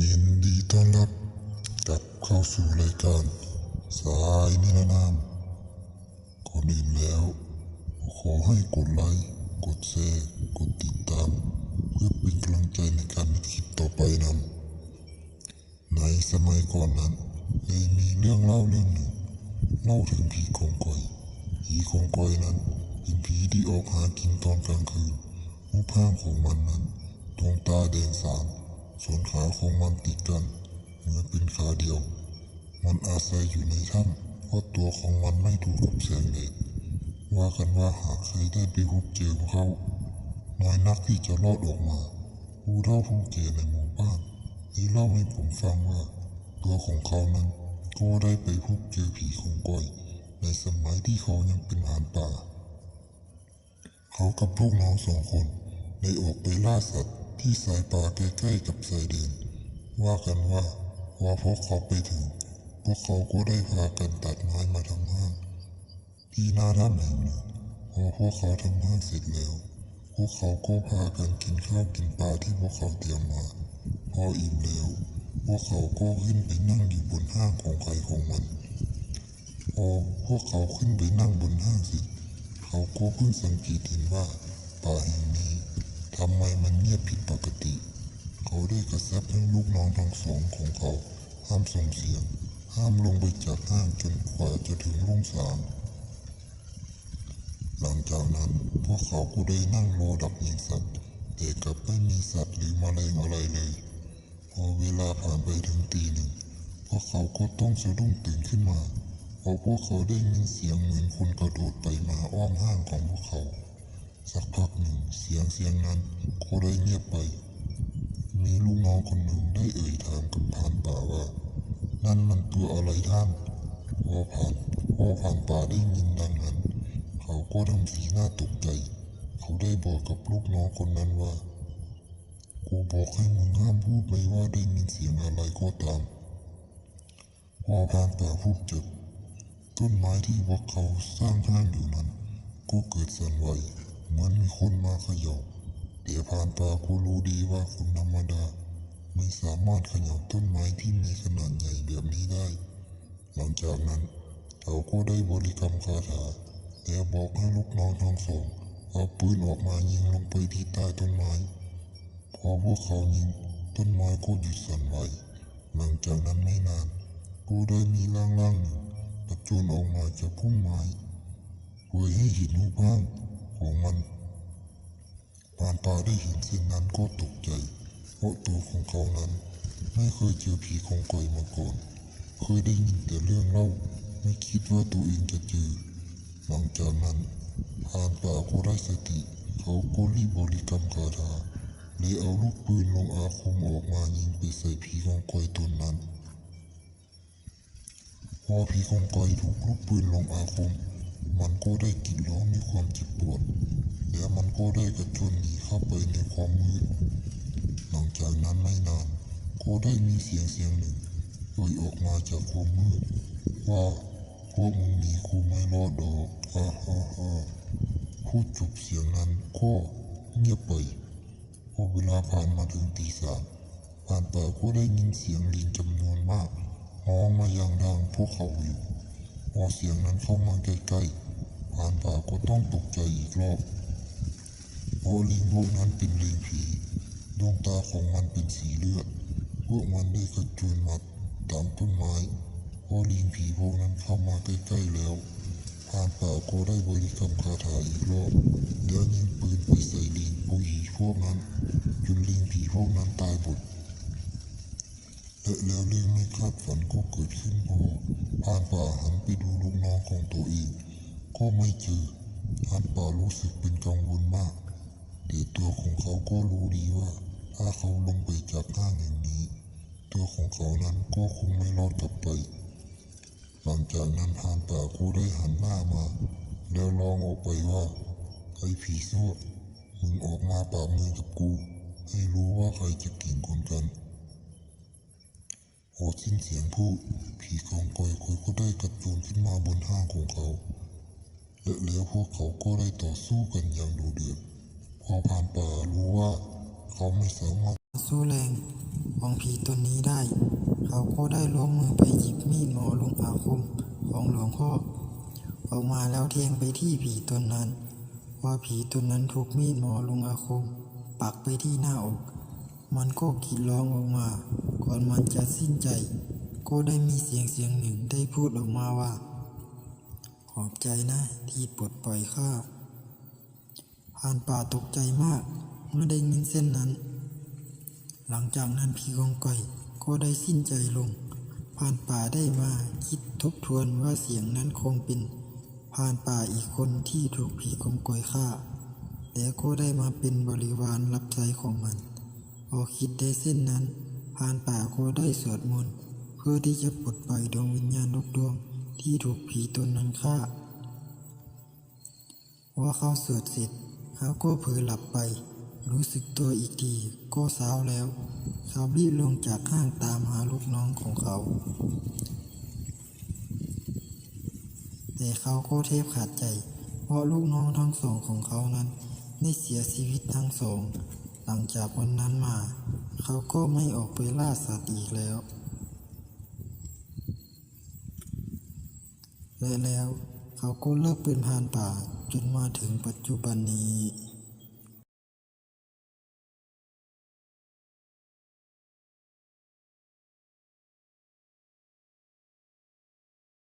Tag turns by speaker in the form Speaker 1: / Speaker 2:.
Speaker 1: ยินดีต้อนรับกลับเข้าสู่รายการ สายนิรนามก่อนอื่นแล้ว ขอให้กดไลค์กดแชร์กดติดตาม เพื่อเป็นกำลังใจในการคลิปต่อไปนำในสมัยก่อนนั้นได้มีเรื่องเล่าเรื่องหนึ่งเล่าถึงผีกองกอยผีกองกอยนั้นเป็นผีที่ออกหากินตอนกลางคืนรูปร่างของมันนั้นดวงตาแดงสาม ส่วนขาของมันติดกัน เหมือนเป็นขาเดียว มันอาศัยอยู่ในถ้ำเพราะตัวของมันไม่ถูกกับแสงแดดว่ากันว่าหากใครได้ไปพบเจอเขาน้อยนักที่จะรอดออกมาผู้เฒ่าผู้แก่ในหมู่บ้านได้เล่าให้ผมฟังว่า ตัวของเขานั้นก็ได้ไปพบเจอผีของก้อยในสมัยที่เขายังเป็นหานป่า เขากับพวกน้องสองคนได้ออกไปล่าสัตว์ ที่สายป่าใกล้ๆกับสายเดิน ว่ากันว่าพอพวกเขาไปถึง พวกเขาก็ได้พากันตัดไม้มาทำห้างที่หน้าถ้ำแห่งหนึ่งพอพวกเขาทำห้างเสร็จแล้ว พวกเขาก็พากันกินข้าวกินปลาที่พวกเขาเตรียมมา พออิ่มแล้ว พวกเขาก็ขึ้นไปนั่งอยู่บนห้างของใครของมัน พอพวกเขาขึ้นไปนั่งบนห้างเสร็จ เขาก็เพิ่งสังเกตเห็นว่าป่าแห่งำไมมันเงียบผิดปกติ เขาได้กระซับให้ลูกน้องทั้งสองของเขา ห้ามส่งเสียง ห้ามลงไปจากห้างจนกว่าจะถึงรุ่งสางหลังจากนั้นพวกเขาก็ได้นั่งรอดักยิงสัตว์ แต่กลับไม่มีสัตว์หรือมแมลงอะไรเลย พอเวลาผ่านไปถึงตีหนึ่งพวกเขาก็ต้องสะดุ้งตื่นขึ้นมาเพราะพวกเขาได้ยินเสียงเหมือนคนกระโดดไปมาอ้อมห้างของพวกเขา สักพักหนึ่งเสียงเสียงนั้นก็ได้เงียบไป มีลูกน้องคนหนึ่งได้เอ่ยถามกับผ่านป่าว่า นั่นมันตัวอะไรท่านพอผ่านพอผ่านป่าได้ยินดังนั้น เขาก็ทำสีหน้าตกใจ เขาได้บอกกับลูกน้องคนนั้นว่า กูบอกให้มึงห้ามพูดไม่ว่าได้ยินเสียงอะไรก็ตามพอผ่านป่าพูดจบต้นไม้ที่พวกเขาสร้างห้างอยู่นั้นก็เกิดสั่นไหว เหมือนมีคนมาขย่าแต่ผ่านป่าก็รู้ดีว่าคนธรรมดา ไม่สามารถขย่าต้นไม้ที่มีขนาดใหญ่แบบนี้ได้ หลังจากนั้นเขาก็ได้บริกรรมคาถาและบอกให้ลูกน้องทั้งสองเอาปืนออกมายิงลงไปที่ใต้ต้นไม้ พอพวกเขายิงต้นไม้ก็หยุดสั่นไหว หลังจากนั้นไม่นานก็ได้มีร่างร่างหนึ่งกระโจนออกมาจากพุ่มไม้เพื่อให้เห็นรูปร่าง ของมันผ่านตาได้เห็นเส้นนั้นก็ตกใจ เพราะตัวของเขานั้น ไม่เคยเจอผีของกอยมาก่อน เคยได้ยินแต่เรื่องเล่า ไม่คิดว่าตัวเองจะเจอ หลังจากนั้นผ่านป่าก็ได้สติ เขาก็รีบบริกรรมคาถาเลยเอาลูกปืนลงอาคมออกมายิงไปใส่ผีของกอยตนนั้น พอผีของกอยถูกลูกปืนลงอาคม มันก็ได้กรีดร้องมีความเจ็บปวด และมันก็ได้กระโจนหนีเข้าไปในความมืด หลังจากนั้นไม่นานก็ได้มีเสียงเสียงหนึ่งเอ่ยออกมาจากความมืดว่าพวกมึงหนีกูไม่รอดดอกฮ่าฮ่าฮ่าพูดจบเสียงนั้นก็เงียบไปพอเวลาผ่านมาถึงตีสามผ่านป่าก็ได้ยินเสียงลิงจำนวนมากร้องมายังทางพวกเขาอยู่พอเสียงนั้นเข้ามาใกล้ๆ ผ่านป่าก็ต้องตกใจอีกรอบเพราะลิงพวกนั้นเป็นลิงผีดวงตาของมันเป็นสีเลือด พวกมันได้กระโจนมาตามต้นไม้พอลิงผีพวกนั้นเข้ามาใกล้ๆแล้วผ่านป่าก็ได้บริกรรมคาถาอีกรอบแล้วยิงปืนไปใส่ลิงผู้หญิพวกนั้นจนลิงผีพวกนั้นตายหมดและแล้วเรื่องไม่คาดฝันก็เกิดขึ้นพอผ่านป่าหันไปดูลูกน้องของตัวเอง ก็ไม่เจอผ่านป่ารู้สึกเป็นกังวลมาก แต่ตัวของเขาก็รู้ดีว่า ถ้าเขาลงไปจากห้างแห่งนี้ ตัวของเขานั้นก็คงไม่รอดกลับไป หลังจากนั้นผ่านป่าก็ได้หันหน้ามา แล้วร้องออกไปว่าไอ้ผีซั่วมึงออกมาปราบมือกับกู ให้รู้ว่าใครจะเก่งกว่ากันพอสิ้นเสียงพูดผีกองกอยคอยก็ได้กระโจนขึ้นมาบนห้างของเขา และแล้วพวกเขาก็ได้ต่อสู้กันอย่างดุเดือดพอผ่านป่ารู้ว่าเขาไม่สามารถ
Speaker 2: สู้แรงของผีตนนี้ได้ เขาก็ได้ลงมือไปหยิบมีดหมอลงอาคมของหลวงพ่อออกมาแล้วแทงไปที่ผีตนนั้น ว่าผีตนนั้นถูกมีดหมอลงอาคม ปักไปที่หน้าอก มันก็กรีดร้องออกมา ก่อนมันจะสิ้นใจ ก็ได้มีเสียงเสียงหนึ่งได้พูดออกมาว่า อบใจนะที่ปลดปล่อยข้าผ่านป่าตกใจมากเมื่อได้ยินเส้นนั้น หลังจากนั้นพี่กองก่อยก็ได้สิ้นใจลงผ่านป่าได้มาคิดทบทวนว่าเสียงนั้นคงเป็นผ่านป่าอีกคนที่ถูกผีกองก่อยฆ่าแล้วก็ได้มาเป็นบริวารรับใช้ของมันพอคิดได้เส้นนั้นผ่านป่าก็ได้สวดมนต์เพื่อที่จะปลดปล่อยดวงวิญญาณทุกดวง ที่ถูกผีตนนั้นฆ่า ว่าเขาสวดเสร็จเขาก็เผลอหลับไป รู้สึกตัวอีกทีก็เช้าแล้ว เขารีบลงจากข้างตามหาลูกน้องของเขา แต่เขาก็เทบขาดใจ เพราะลูกน้องทั้งสองของเขานั้นได้เสียชีวิตทั้งสอง หลังจากวันนั้นมา เขาก็ไม่ออกไปล่าสัตว์อีกแล้ว และแล้วเขาก็เลิกเป็นพรานป่าจนมาถึงปัจจุบันนี้